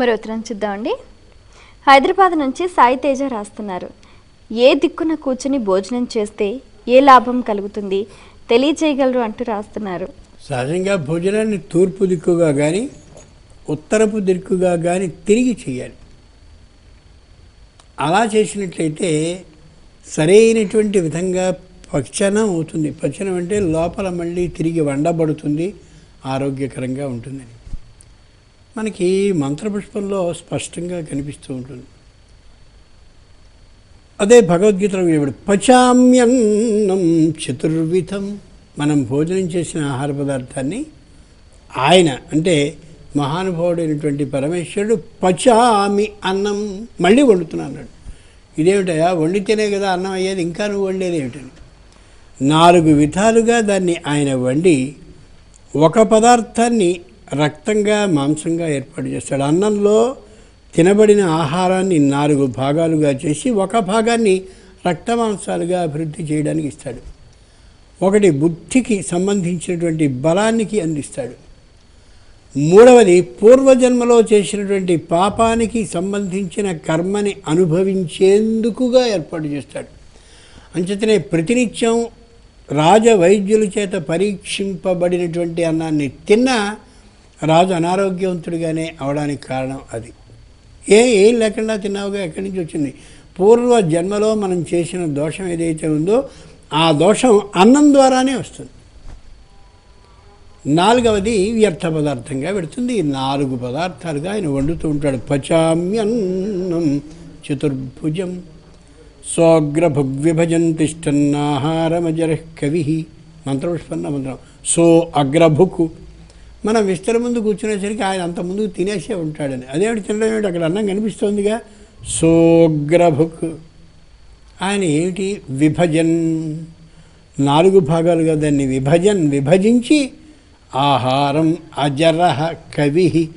మరి ఉత్తరం చూద్దామండి హైదరాబాద్ నుంచి సాయి తేజ రాస్తున్నారు. ఏ దిక్కున కూర్చుని భోజనం చేస్తే ఏ లాభం కలుగుతుంది? తెలియజేయగలరు అంటూ రాస్తున్నారు. సహజంగా భోజనాన్ని తూర్పు దిక్కుగా కానీ ఉత్తరపు దిక్కుగా కానీ తిరిగి చేయాలి. అలా చేసినట్లయితే సరైనటువంటి విధంగా పచనం అవుతుంది. పక్షనం అంటే లోపల మళ్ళీ తిరిగి వండబడుతుంది. ఆరోగ్యకరంగా ఉంటుందని. మనకి మంత్రపుష్పంలో స్పష్టంగా కనిపిస్తూ ఉంటుంది. అదే భగవద్గీతలో ఇప్పుడు పచామ్యన్నం చతుర్విధం మనం భోజనం చేసిన ఆహార పదార్థాన్ని ఆయన అంటే మహానుభావుడైనటువంటి పరమేశ్వరుడు పచామి అన్నం మళ్ళీ వండుతున్నా అన్నాడు. ఇదేమిటయా వండితేనే కదా అన్నం అయ్యేది ఇంకా నువ్వు వండేది ఏమిటని నాలుగు విధాలుగా దాన్ని ఆయన వండి ఒక పదార్థాన్ని రక్తంగా మాంసంగా ఏర్పాటు చేస్తాడు. అన్నంలో తినబడిన ఆహారాన్ని నాలుగు భాగాలుగా చేసి ఒక భాగాన్ని రక్త మాంసాలుగా అభివృద్ధి చేయడానికి ఇస్తాడు. ఒకటి బుద్ధికి సంబంధించినటువంటి బలానికి అందిస్తాడు. మూడవది పూర్వజన్మలో చేసినటువంటి పాపానికి సంబంధించిన కర్మని అనుభవించేందుకుగా ఏర్పాటు చేస్తాడు. అంచేతనే ప్రతినిత్యం రాజవైద్యుల చేత పరీక్షింపబడినటువంటి అన్నాన్ని తిన్నా రాజు అనారోగ్యవంతుడిగానే అవడానికి కారణం అది. ఏ ఏం లేకుండా తిన్నావుగా? ఎక్కడి నుంచి వచ్చింది? పూర్వ జన్మలో మనం చేసిన దోషం ఏదైతే ఉందో ఆ దోషం అన్నం ద్వారానే వస్తుంది. నాలుగవది వ్యర్థ పదార్థంగా పెడుతుంది. నాలుగు పదార్థాలుగా ఆయన వండుతూ ఉంటాడు. పచామ్యన్నం చతుర్భుజం సోగ్రభుగ్విభజన్ తిష్టన్నాహారమజర కవి మంత్రపుష్పన్న మంత్రం. సో అగ్రభుకు మనం విస్తర ముందు కూర్చునేసరికి ఆయన అంత ముందు తినేసే ఉంటాడని. అదేమిటి తినడం ఏమిటి? అక్కడ అన్నం కనిపిస్తోందిగా. సోగ్రభుక్. ఆయన ఏమిటి? విభజన్. నాలుగు భాగాలుగా దాన్ని విభజన్ విభజించి ఆహారం అజరహ కవి.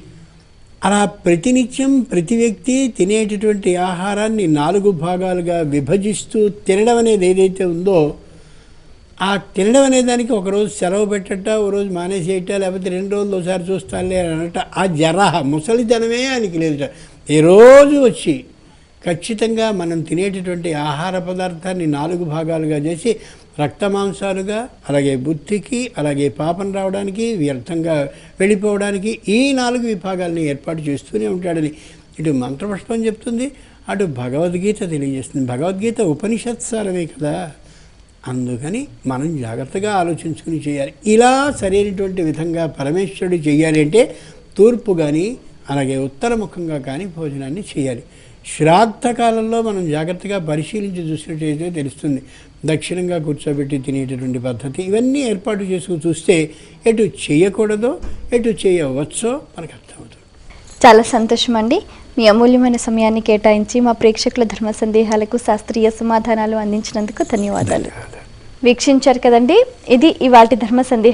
అలా ప్రతినిత్యం ప్రతి వ్యక్తి తినేటటువంటి ఆహారాన్ని నాలుగు భాగాలుగా విభజిస్తూ తినడం అనేది ఏదైతే ఉందో ఆ తినడం అనే దానికి ఒకరోజు సెలవు పెట్టట ఓ రోజు మానేసేయట లేకపోతే రెండు రోజులు ఒకసారి చూస్తానులే అని అనట ఆ జరహ ముసలితనమే ఆయనకి లేదు ఈరోజు వచ్చి ఖచ్చితంగా మనం తినేటటువంటి ఆహార పదార్థాన్ని నాలుగు భాగాలుగా చేసి రక్తమాంసాలుగా అలాగే బుద్ధికి అలాగే పాపం రావడానికి వ్యర్థంగా వెళ్ళిపోవడానికి ఈ నాలుగు విభాగాల్ని ఏర్పాటు చేస్తూనే ఉంటాడని ఇటు మంత్రపుష్పం చెప్తుంది అటు భగవద్గీత తెలియజేస్తుంది. భగవద్గీత ఉపనిషత్సారమే కదా. అందుకని మనం జాగ్రత్తగా ఆలోచించుకుని చేయాలి. ఇలా సరైనటువంటి విధంగా పరమేశ్వరుడు చేయాలి అంటే తూర్పు కానీ అలాగే ఉత్తరముఖంగా కానీ భోజనాన్ని చేయాలి. శ్రాద్ధ కాలంలో మనం జాగ్రత్తగా పరిశీలించి చూసినట్టయితే తెలుస్తుంది. దక్షిణంగా కూర్చోబెట్టి తినేటటువంటి పద్ధతి ఇవన్నీ ఏర్పాటు చేసుకుని చూస్తే ఎటు చేయకూడదో ఎటు చేయవచ్చో మనకు అర్థమవుతుంది. చాలా సంతోషం అండి మీ అమూల్యమైన సమయాన్ని కేటాయించి మా ప్రేక్షకుల ధర్మ సందేహాలకు శాస్త్రీయ సమాధానాలు అందించినందుకు ధన్యవాదాలు. వీక్షించారు కదండి ఇది ఇవాటి ధర్మ సందేహం